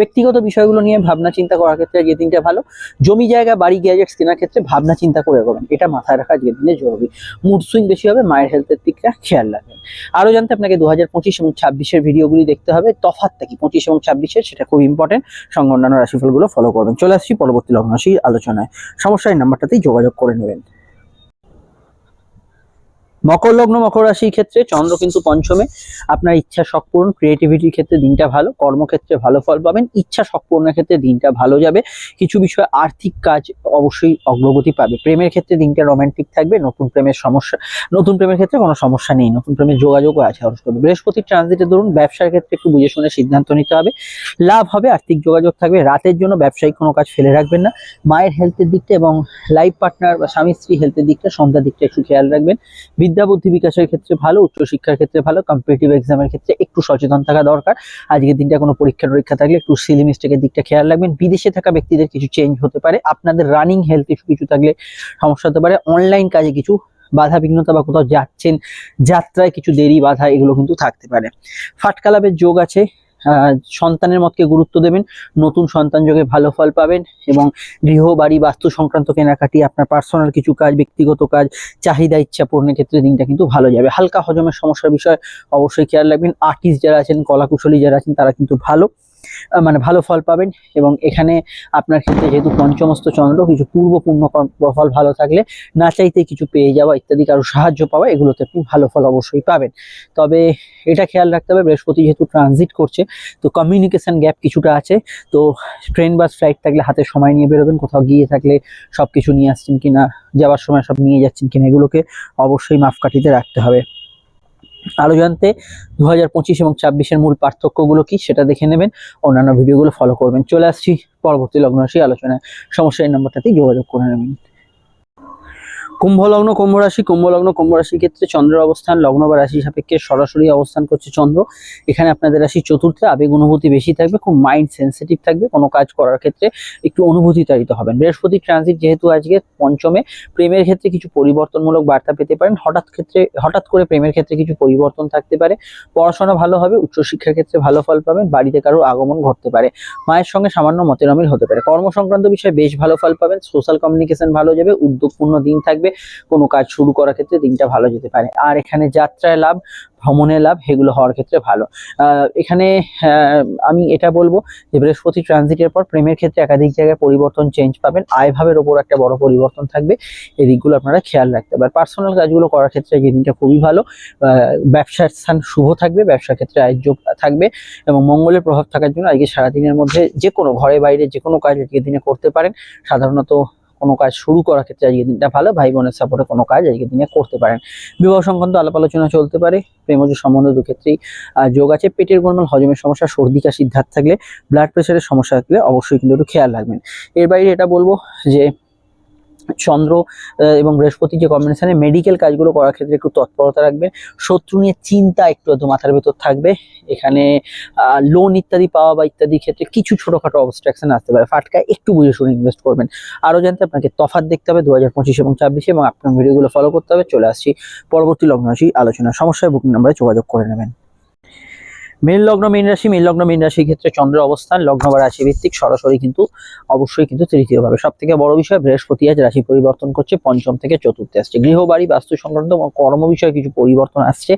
ব্যক্তিগত বিষয়গুলো নিয়ে ভাবনা চিন্তা করার ক্ষেত্রে আজকের দিনটা ভালো। জমি জায়গা, বাড়ি গ্যাজেটস কেনার ক্ষেত্রে ভাবনা চিন্তা করে এগোবেন এটা মাথায় রাখা আজকের দিনে জরুরি। মুড সুইং বেশি হবে, মায়ের হেলথের দিকটা খেয়াল রাখবেন। আরও জানতে আপনাকে দু হাজার পঁচিশ এবং ছাব্বিশের ভিডিওগুলি দেখতে হবে। তফাৎটা কি? পঁচিশ এবং ছাব্বিশের, সেটা খুব ইম্পর্টেন্ট সঙ্গে অন্যান্য রাশিফলগুলো ফলো করবেন। চলে আসছি পরবর্তী লগ্ন রাশির আলোচনায় সমস্যার নাম্বারটাতেই যোগাযোগ করে নেবেন। মকর লগ্ন, মকর রাশির ক্ষেত্রে চন্দ্র কিন্তু পঞ্চমে। আপনার ইচ্ছা শখ পূরণ ক্রিয়েটিভিটির ক্ষেত্রে দিনটা ভালো, কর্মক্ষেত্রে ভালো ফল পাবেন। ইচ্ছা শখ পূরণের ক্ষেত্রে দিনটা ভালো যাবে। কিছু বিষয়ে আর্থিক কাজ অবশ্যই অগ্রগতি পাবে। প্রেমের ক্ষেত্রে দিনটা রোমান্টিক থাকবে, নতুন প্রেমের সমস্যা, নতুন প্রেমের ক্ষেত্রে কোনো সমস্যা নেই। নতুন প্রেমের যোগাযোগও আছে হরস্কোপে বৃহস্পতির ট্রানজিটে ধরুন, ব্যবসার ক্ষেত্রে একটু বুঝে শুনে সিদ্ধান্ত নিতে হবে। লাভ হবে, আর্থিক যোগাযোগ থাকবে। রাতের জন্য ব্যবসায়িক কোনো কাজ ফেলে রাখবেন না। মায়ের হেলথের দিকটা এবং লাইফ পার্টনার বা স্বামী স্ত্রী হেলথের দিকটা, সন্ধ্যার দিকটা একটু খেয়াল রাখবেন। বিদ্যা বুদ্ধি বিকাশের ক্ষেত্রে ভালো, উচ্চশিক্ষার ক্ষেত্রে ভালো কম্পিটিটিভ এক্সামের ক্ষেত্রে একটু সচেতন থাকা দরকার। আজকের দিনটা কোনো পরীক্ষা টরীক্ষা থাকলে একটু সিলি মিস্টেকের দিকটা খেয়াল রাখবেন। বিদেশে থাকা ব্যক্তিদের কিছু চেঞ্জ হতে পারে। আপনাদের রানিং হেলথ ইস্যু কিছু থাকলে সমস্যা হতে পারে। অনলাইন কাজে কিছু বাধা বিঘ্নতা বা কোথাও যাচ্ছেন, যাত্রায় কিছু দেরি বাধা এগুলো কিন্তু থাকতে পারে। ফাটকালাপের যোগ আছে। সন্তানের মতকে গুরুত্ব দেবেন, নতুন সন্তান যোগে ভালো ফল পাবেন এবং গৃহ, বাড়ি, বাস্তু সংক্রান্ত কেনাকাটি, আপনার পার্সোনাল কিছু কাজ, ব্যক্তিগত কাজ, চাহিদা, ইচ্ছা পূরণের ক্ষেত্রে দিনটা কিন্তু ভালো যাবে। হালকা হজমের সমস্যার বিষয় অবশ্যই খেয়াল রাখবেন। আর্টিস্ট যারা আছেন, কলাকুশলী যারা আছেন, তারা কিন্তু ভালো। মানে ভালো ফল পাবেন এবং এখানে আপনার ক্ষেত্রে যেহেতু পঞ্চমস্ত চন্দ্র, কিছু পূর্ব পূর্ণ ফল ভালো থাকলে না চাইতে কিছু পেয়ে যাওয়া ইত্যাদি কারও সাহায্য পাওয়া, এগুলোতে আপনি ভালো ফল অবশ্যই পাবেন। তবে এটা খেয়াল রাখতে হবে, বৃহস্পতি যেহেতু ট্রানজিট করছে, তো কমিউনিকেশন গ্যাপ কিছুটা আছে, তো ট্রেন বাস ফ্লাইট থাকলে হাতে সময় নিয়ে বেরোবেন, কোথাও গিয়ে থাকলে সব কিছু নিয়ে আসছেন কিনা, যাওয়ার সময় সব নিয়ে যাচ্ছেন কিনা, এগুলোকে অবশ্যই মাপকাঠিতে রাখতে হবে। আরও জানতে দু হাজার পঁচিশ এবং ছাব্বিশের মূল পার্থক্যগুলো কি সেটা দেখে নেবেন। অন্যান্য ভিডিওগুলো ফলো করবেন। চলে আসছি পরবর্তী লগ্ন রাশি আলোচনায়। সমস্যা এই নম্বরটাতেই যোগাযোগ করে নেবেন। কুম্ভ লগ্ন, কুম্ভ রাশি, কুম্ভ লগ্ন, কুম্ভ রাশির ক্ষেত্রে চন্দ্রের অবস্থান, লগ্ন বা রাশি সাপেক্ষে সরাসরি অবস্থান করছে চন্দ্র। এখানে আপনাদের রাশি চতুর্থে, আবেগ অনুভূতি বেশি থাকবে, খুব মাইন্ড সেন্সিটিভ থাকবে, কোনো কাজ করার ক্ষেত্রে একটু অনুভূতি তাড়িত হবেন। বৃহস্পতি ট্রানজিট যেহেতু আজকে পঞ্চমে, প্রেমের ক্ষেত্রে কিছু পরিবর্তনমূলক বার্তা পেতে পারেন। হঠাৎ ক্ষেত্রে, হঠাৎ করে প্রেমের ক্ষেত্রে কিছু পরিবর্তন থাকতে পারে। পড়াশোনা ভালো হবে, উচ্চশিক্ষার ক্ষেত্রে ভালো ফল পাবেন, বাড়িতে কারোর আগমন ঘটতে পারে। মায়ের সঙ্গে সামান্য মতের অমিল হতে পারে। কর্ম সংক্রান্ত বিষয়ে বেশ ভালো ফল পাবেন সোশ্যাল কমিউনিকেশন ভালো যাবে, উদ্যোগপূর্ণ দিন থাকবে। কোনো কাজ শুরু করার ক্ষেত্রে দিনটা ভালো যেতে পারে। আর এখানে যাত্রায় লাভ, ভ্রমণে লাভ, এগুলো হওয়ার ক্ষেত্রে ভালো। এখানে আমি এটা বলব যে বৃহস্পতি ট্রানজিটের পর প্রেমের ক্ষেত্রে একাধিক জায়গায় পরিবর্তন চেঞ্জ পাবেন। আয় ভাবের ওপর একটা বড় পরিবর্তন থাকবে। এই দিকগুলো আপনারা খেয়াল রাখতে পারেন পার্সোনাল কাজগুলো করার ক্ষেত্রে এই দিনটা খুবই ভালো। ব্যবসার স্থান শুভ থাকবে, ব্যবসার ক্ষেত্রে যোগ থাকবে এবং মঙ্গলের প্রভাব থাকার জন্য আজকে সারাদিনের মধ্যে যে কোনো ঘরে বাইরে যে কোনো কাজ আজকে দিনে করতে পারেন। সাধারণত কোনো কাজ শুরু করার ক্ষেত্রে আজকে দিনটা ভালো, ভাই বোনের সাপোর্টে কোনো কাজ আজকে দিনে করতে পারেন। বিবাহ সংক্রান্ত আলাপ আলোচনা চলতে পারে প্রেমজ সম্বন্ধ দু ক্ষেত্রেই যোগ আছে। পেটের গোলমাল, হজমের সমস্যা, সর্দি, কাশির ধার থাকলে ব্লাড প্রেশারের সমস্যা থাকলে অবশ্যই কিন্তু একটু খেয়াল রাখবেন। এর বাইরে এটা বলব যে চন্দ্র এবং বৃহস্পতি যে কম্বিনেশনে মেডিকেল কাজগুলো করার ক্ষেত্রে একটু তৎপরতা রাখবেন শত্রু নিয়ে চিন্তা একটু হয়তো মাথার ভেতর থাকবে। এখানে লোন ইত্যাদি পাওয়া বা ইত্যাদি ক্ষেত্রে কিছু ছোটোখাটো অবস্ট্রাকশন আসতে পারে। ফাটকায় একটু বুঝে শুনে ইনভেস্ট করবেন। আরও জানতে আপনাকে তফাৎ দেখতে হবে দু হাজার পঁচিশ এবং ছাব্বিশে এবং আপনার ভিডিওগুলো ফলো করতে হবে। চলে আসছি পরবর্তী লগ্ন রাশি আলোচনা। সমস্যায় বুকিং নাম্বারে যোগাযোগ করে নেবেন। মেন লগ্ন, মেন রাশি, মেন লগ্ন, মেন রাশির ক্ষেত্রে চন্দ্র অবস্থান, লগ্ন বা রাশি ভিত্তিক সরাসরি কিন্তু অবশ্যই কিন্তু তৃতীয় ভাবে সব থেকে বড় বিষয় বৃহস্পতি আজ রাশি পরিবর্তন করছে, পঞ্চম থেকে চতুর্থে আসছে। গৃহবাড়ি, বাস্তু সংক্রান্ত কর্ম বিষয়ে কিছু পরিবর্তন আসছে,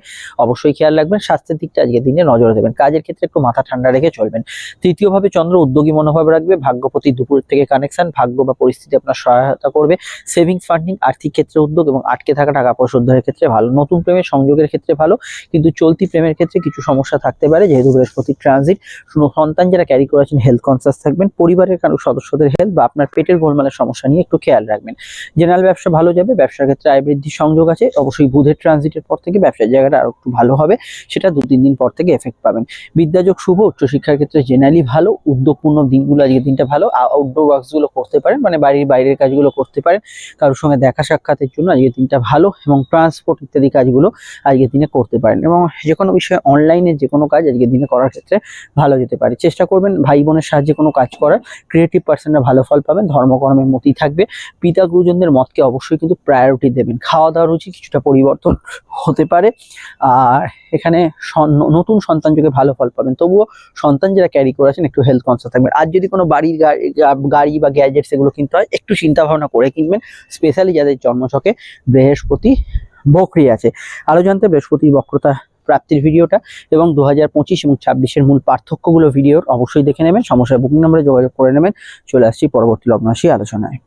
অবশ্যই খেয়াল রাখবেন, স্বাস্থ্যের দিকটা আজকের দিনে নজর দেবেন। কাজের ক্ষেত্রে একটু মাথা ঠান্ডা রেখে চলবেন। তৃতীয় ভাবে চন্দ্র উদ্যোগী মনোভাব রাখবে ভাগ্যপতি দুপুর থেকে কানেকশন ভাগ্য বা পরিস্থিতি আপনার সহায়তা করবে। সেভিংস ফান্ডিং আর্থিক ক্ষেত্রে উদ্যোগ এবং আটকে থাকা টাকা পয়সা উদ্ধারের ক্ষেত্রে ভালো। নতুন প্রেমের সংযোগের ক্ষেত্রে ভালো, কিন্তু চলতি প্রেমের ক্ষেত্রে কিছু সমস্যা থাকতে পারে যেহেতু বৃহস্পতি ট্রানজিট শুধু সন্তান যারা ক্যারি করেছেন হেলথ কনসাস থাকবেন। পরিবারের কারও সদস্যদের হেলথ বা আপনার পেটের গোলমালের সমস্যা নিয়ে একটু খেয়াল রাখবেন। জেনারেল ব্যবসা ভালো যাবে, ব্যবসার ক্ষেত্রে আয় বৃদ্ধির সংযোগ আছে। অবশ্যই বুধের ট্রানজিটের পর থেকে ব্যবসার জায়গাটা আরও একটু ভালো হবে, সেটা দু, তিন দিন পর থেকে এফেক্ট পাবেন। বিদ্যাযোগ শুভ, উচ্চশিক্ষার ক্ষেত্রে জেনারেলি ভালো, উদ্যোগপূর্ণ দিনগুলো আজকের দিনটা ভালো। আউটডোর ওয়ার্কসগুলো করতে পারেন মানে বাড়ির বাইরের কাজগুলো করতে পারেন। কারোর সঙ্গে দেখা সাক্ষাতের জন্য আজকের দিনটা ভালো এবং ট্রান্সপোর্ট ইত্যাদি কাজগুলো আজকের দিনে করতে পারেন। এবং যে কোনো বিষয়ে অনলাইনে যে কোনো কাজ আজকের দিনে করার ক্ষেত্রে ভালো যেতে পারে। চেষ্টা করবেন ভাই বোনের সাহায্যে কোনো কাজ করার। ক্রিয়েটিভ পার্সনরা ভালো ফল পাবেন, ধর্মকর্মের মতি থাকবে। পিতা গুরুজনদের মতকে অবশ্যই কিন্তু প্রায়োরিটি দেবেন। খাওয়া দাওয়ার রুচি কিছুটা পরিবর্তন হতে পারে। আর এখানে নতুন সন্তান যোগে ভালো ফল পাবেন। তবুও সন্তান যারা ক্যারি করেছেন, একটু হেলথ কনসাস থাকবেন। আর যদি কোনো বাড়ির গাড়ি গাড়ি বা গ্যাজেটস এগুলো কিনতে হয়, একটু চিন্তা ভাবনা করে কিনবেন। স্পেশালি যাদের জন্মছকে বৃহস্পতি বকরি আছে। আরও জানতে বৃহস্পতির বক্রতা প্রাপ্তির ভিডিওটা এবং দু পঁচিশ এবং ছাব্বিশের মূল পার্থক্যগুলো ভিডিওর অবশ্যই দেখে নেবেন। সমস্যা বুকিং নাম্বারে যোগাযোগ করে নেবেন। চলে আসছি পরবর্তী লগ্ন রাশি আলোচনায়।